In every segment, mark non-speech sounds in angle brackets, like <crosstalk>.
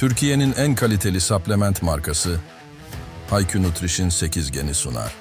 Türkiye'nin en kaliteli supplement markası Hayku Nutrition 8 geni sunar.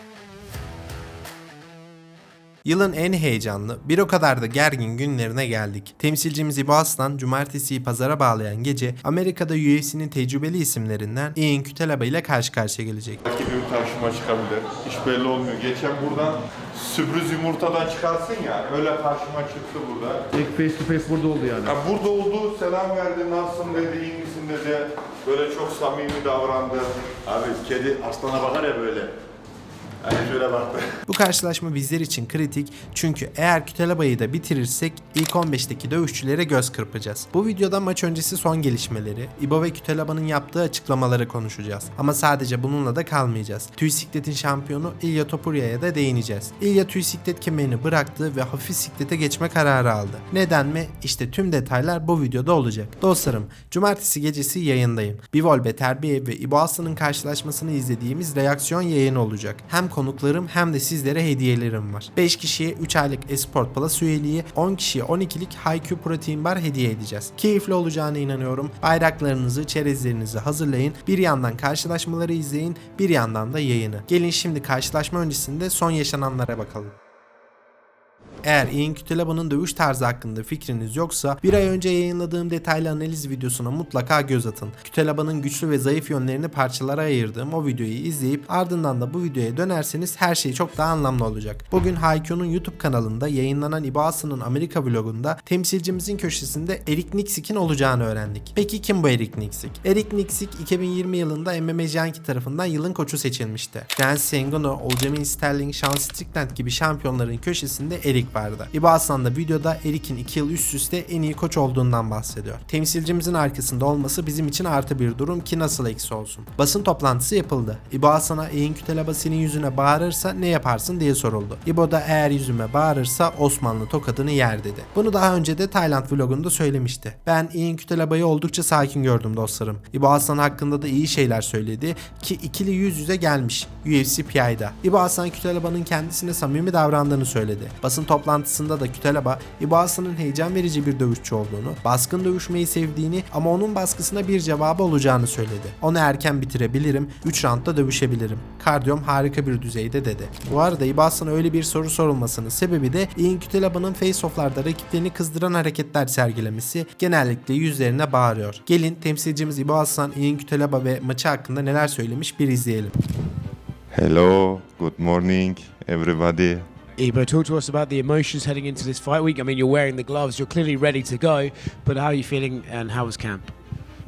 Yılın en heyecanlı, bir o kadar da gergin günlerine geldik. Temsilcimiz İbo Aslan, cumartesiyi pazara bağlayan gece Amerika'da UFC'nin tecrübeli isimlerinden Ian Kütelaba ile karşı karşıya gelecek. Rakibim karşıma çıkabilir. Hiç belli olmuyor. Geçen buradan sürpriz yumurtadan çıkarsın ya. Öyle karşıma çıktı burada. İlk face to face burada oldu yani. Ya burada oldu, selam verdi, nasılsın dedi, iyi misin dedi. Böyle çok samimi davrandı. Abi kedi aslana bakar ya böyle. Hani şöyle baktı. Bu karşılaşma bizler için kritik çünkü eğer Kütelaba'yı da bitirirsek ilk 15'teki dövüşçülere göz kırpacağız. Bu videoda maç öncesi son gelişmeleri, İbo ve Kütelaba'nın yaptığı açıklamaları konuşacağız. Ama sadece bununla da kalmayacağız. Tüy sikletin şampiyonu İlya Topurya'ya da değineceğiz. İlya tüy siklet kemerini bıraktı ve hafif siklete geçme kararı aldı. Neden mi? İşte tüm detaylar bu videoda olacak. Dostlarım, cumartesi gecesi yayındayım. Bivol Beterbiyev ve İbo Aslan'ın karşılaşmasını izlediğimiz reaksiyon yayını olacak. Hem konuklarım hem de sizlere hediyelerim var. 5 kişiye 3 aylık Esport Plus üyeliği, 10 kişiye 12'lik HiQ Protein Bar hediye edeceğiz. Keyifli olacağına inanıyorum. Bayraklarınızı, çerezlerinizi hazırlayın. Bir yandan karşılaşmaları izleyin, bir yandan da yayını. Gelin şimdi karşılaşma öncesinde son yaşananlara bakalım. Eğer Ian Kütelaba'nın dövüş tarzı hakkında fikriniz yoksa bir ay önce yayınladığım detaylı analiz videosuna mutlaka göz atın. Kütelaba'nın güçlü ve zayıf yönlerini parçalara ayırdığım o videoyu izleyip ardından da bu videoya dönerseniz her şey çok daha anlamlı olacak. Bugün Haiku'nun YouTube kanalında yayınlanan İBASı'nın Amerika vlogunda temsilcimizin köşesinde Erik Niksik'in olacağını öğrendik. Peki kim bu Erik Niksik? Erik Niksik 2020 yılında MMA Junkie tarafından yılın koçu seçilmişti. Francis Ngannou, Aljamain Sterling, Sean Strickland gibi şampiyonların köşesinde Erik vardı. İbo Aslan da videoda Erik'in 2 yıl üst üste en iyi koç olduğundan bahsediyor. Temsilcimizin arkasında olması bizim için artı bir durum ki nasıl eksi olsun. Basın toplantısı yapıldı. İbo Aslan'a Eğin Kütelaba senin yüzüne bağırırsa ne yaparsın diye soruldu. İbo da eğer yüzüme bağırırsa Osmanlı tokadını yer dedi. Bunu daha önce de Tayland vlogunda söylemişti. Ben Eğin Kütelaba'yı oldukça sakin gördüm dostlarım. İbo Aslan hakkında da iyi şeyler söyledi ki ikili yüz yüze gelmiş UFC PI'da. İbo Aslan Kütelaba'nın kendisine samimi davrandığını söyledi. Basın toplantısında da Kütelaba, İbo Aslan'ın heyecan verici bir dövüşçü olduğunu, baskın dövüşmeyi sevdiğini ama onun baskısına bir cevabı olacağını söyledi. Onu erken bitirebilirim, 3 roundda dövüşebilirim. Kardiyom harika bir düzeyde dedi. Bu arada İbo Aslan'a öyle bir soru sorulmasının sebebi de Ian Kütelaba'nın face-off'larda rakiplerini kızdıran hareketler sergilemesi genellikle yüzlerine bağırıyor. Gelin temsilcimiz İbo Aslan, Ian Kütelaba ve maçı hakkında neler söylemiş bir izleyelim. Hello, good morning everybody. Ebo, talk to us about the emotions heading into this fight week. I mean, you're wearing the gloves, you're clearly ready to go, but how are you feeling and how was camp?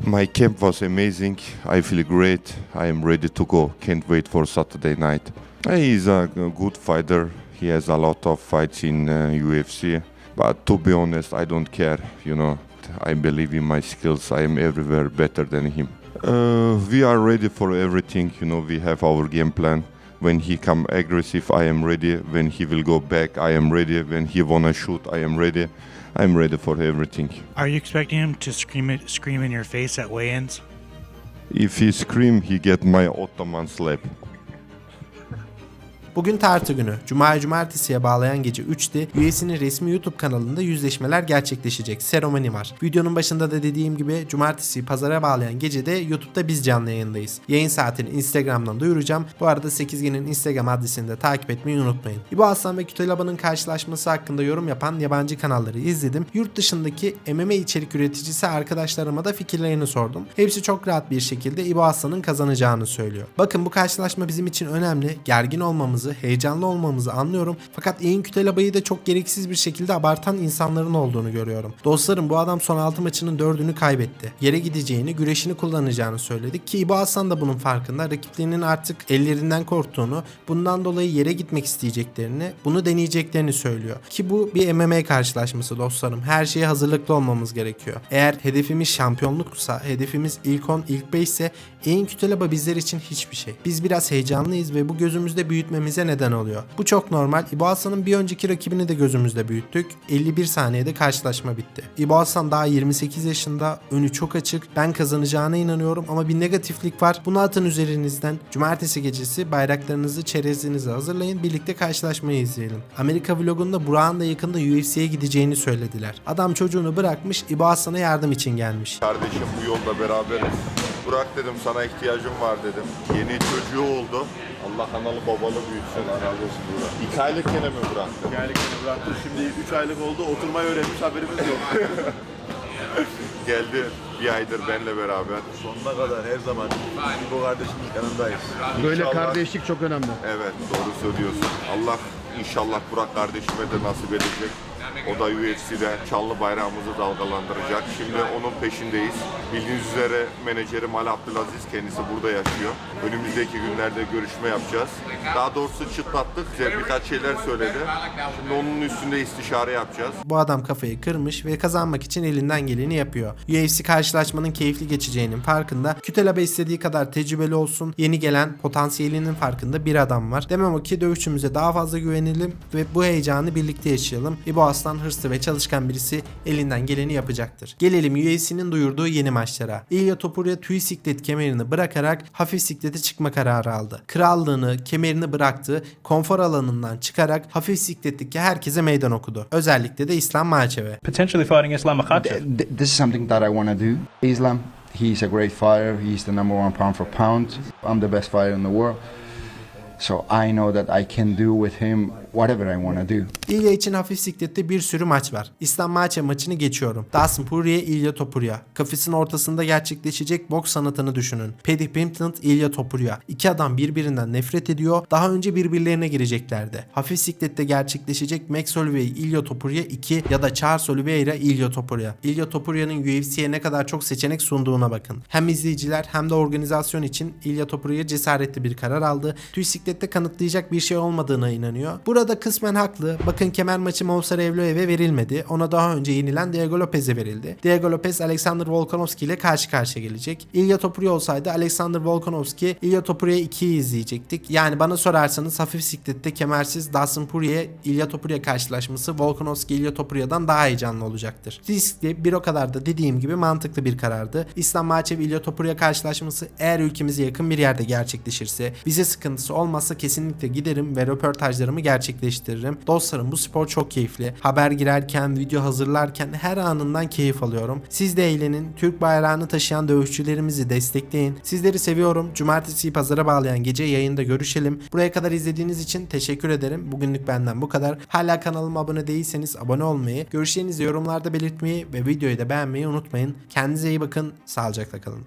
My camp was amazing. I feel great. I am ready to go. Can't wait for Saturday night. He's a good fighter. He has a lot of fights in uh, UFC. But to be honest, I don't care. You know, I believe in my skills. I am everywhere better than him. Uh, we are ready for everything. You know, we have our game plan. When he come aggressive, I am ready. When he will go back, I am ready. When he wanna shoot, I am ready. I'm ready for everything. Are you expecting him to scream it, scream in your face at weigh-ins? If he scream, he get my Ottoman slap. Bugün tartı günü. Cuma cumartesiye bağlayan gece 3'te UFC'nin resmi YouTube kanalında yüzleşmeler gerçekleşecek. Seremoni var. Videonun başında da dediğim gibi cumartesi pazara bağlayan gecede YouTube'da biz canlı yayındayız. Yayın saatini Instagram'dan duyuracağım. Bu arada 8G'nin Instagram adresini de takip etmeyi unutmayın. İbo Aslan ve Kütelaba'nın karşılaşması hakkında yorum yapan yabancı kanalları izledim. Yurt dışındaki MMA içerik üreticisi arkadaşlarıma da fikirlerini sordum. Hepsi çok rahat bir şekilde İbo Aslan'ın kazanacağını söylüyor. Bakın bu karşılaşma bizim için önemli. Gergin olmamızı, heyecanlı olmamızı anlıyorum. Fakat Ian Kütelaba'yı da çok gereksiz bir şekilde abartan insanların olduğunu görüyorum. Dostlarım bu adam son 6 maçının 4'ünü kaybetti. Yere gideceğini, güreşini kullanacağını söyledi ki İbo Aslan da bunun farkında. Rakiplerinin artık ellerinden korktuğunu, bundan dolayı yere gitmek isteyeceklerini, bunu deneyeceklerini söylüyor. Ki bu bir MMA karşılaşması dostlarım. Her şeye hazırlıklı olmamız gerekiyor. Eğer hedefimiz şampiyonluksa, hedefimiz ilk 10, ilk 5 ise Ian Kütelaba bizler için hiçbir şey. Biz biraz heyecanlıyız ve bu gözümüzde büyütmemiz görmemize neden oluyor. Bu çok normal. İbo Aslan'ın bir önceki rakibini de gözümüzde büyüttük. 51 saniyede karşılaşma bitti. İbo Aslan daha 28 yaşında, önü çok açık. Ben kazanacağına inanıyorum ama bir negatiflik var. Bunu atın üzerinizden. Cumartesi gecesi bayraklarınızı, çerezinizi hazırlayın. Birlikte karşılaşmayı izleyelim. Amerika vlogunda Burak'ın da yakında UFC'ye gideceğini söylediler. Adam çocuğunu bırakmış, İbo Aslan'a yardım için gelmiş. Kardeşim bu yolda beraberiz. Burak dedim sana ihtiyacım var dedim. Yeni çocuğu oldu. Allah analı babalı büyütsün. Allah razı olsun Burak. İki aylık gene mi bıraktı? Yani bıraktım şimdi 3 aylık oldu oturmayı öğrenmiş haberimiz yok. <laughs> Geldi bir aydır benle beraber. Sonuna kadar her zaman bu kardeşimiz yanındayız. Böyle İnşallah- kardeşlik çok önemli. Evet doğru söylüyorsun. Allah inşallah Burak kardeşime de nasip edecek. O da UFC'de çanlı bayrağımızı dalgalandıracak. Şimdi onun peşindeyiz. Bildiğiniz üzere menajerim Ali Abdülaziz kendisi burada yaşıyor. Önümüzdeki günlerde görüşme yapacağız. Daha doğrusu çıtlattık. Bize birkaç şeyler söyledi. Şimdi onun üstünde istişare yapacağız. Bu adam kafayı kırmış ve kazanmak için elinden geleni yapıyor. UFC karşılaşmanın keyifli geçeceğinin farkında. Kütelaba istediği kadar tecrübeli olsun. Yeni gelen potansiyelinin farkında bir adam var. Demem o ki dövüşçümüze daha fazla güvenelim ve bu heyecanı birlikte yaşayalım. İbo Aslan hırslı ve çalışkan birisi elinden geleni yapacaktır. Gelelim UFC'nin duyurduğu yeni maçlara. İlya Topuria tüy siklet kemerini bırakarak hafif siklete çıkma kararı aldı. Krallığını, kemerini bıraktı, konfor alanından çıkarak hafif sikletteki herkese meydan okudu. Özellikle de İslam Maçev'e. potentially fighting Islam Makhachev. Th- th- this is something that I want to do. Islam, he's a great fighter. He's the number one pound for pound. I'm the best fighter in the world. So I know that I can do with him whatever I want to do. İlya için hafif siklette bir sürü maç var. İslam Maçev maçını geçiyorum. Dustin Poirier, İlya Topuria. Kafesin ortasında gerçekleşecek boks sanatını düşünün. Paddy Pimpton, İlya Topuria. İki adam birbirinden nefret ediyor. Daha önce birbirlerine gireceklerdi. Hafif siklette gerçekleşecek Max Holloway, İlya Topuria 2 ya da Charles Oliveira, İlya Topuria. İlya Topuria'nın UFC'ye ne kadar çok seçenek sunduğuna bakın. Hem izleyiciler hem de organizasyon için İlya Topuria cesaretli bir karar aldı. Tüy siklette kanıtlayacak bir şey olmadığına inanıyor. Burada kısmen haklı. Bakın kemer maçı Movsar Evloev'e verilmedi. Ona daha önce yenilen Diego Lopez'e verildi. Diego Lopez Alexander Volkanovski ile karşı karşıya gelecek. İlya Topuria olsaydı Alexander Volkanovski İlya Topuria 2'yi izleyecektik. Yani bana sorarsanız hafif siklette kemersiz Dustin Poirier İlya Topuria karşılaşması Volkanovski İlya Topuria'dan daha heyecanlı olacaktır. Riskli bir o kadar da dediğim gibi mantıklı bir karardı. İslam Maçev İlya Topuria karşılaşması eğer ülkemize yakın bir yerde gerçekleşirse bize sıkıntısı olmazsa kesinlikle giderim ve röportajlarımı gerçekleştiririm. Dostlarım bu spor çok keyifli. Haber girerken, video hazırlarken her anından keyif alıyorum. Siz de eğlenin. Türk bayrağını taşıyan dövüşçülerimizi destekleyin. Sizleri seviyorum. Cumartesiyi pazara bağlayan gece yayında görüşelim. Buraya kadar izlediğiniz için teşekkür ederim. Bugünlük benden bu kadar. Hala kanalıma abone değilseniz abone olmayı, görüşlerinizi yorumlarda belirtmeyi ve videoyu da beğenmeyi unutmayın. Kendinize iyi bakın. Sağlıcakla kalın.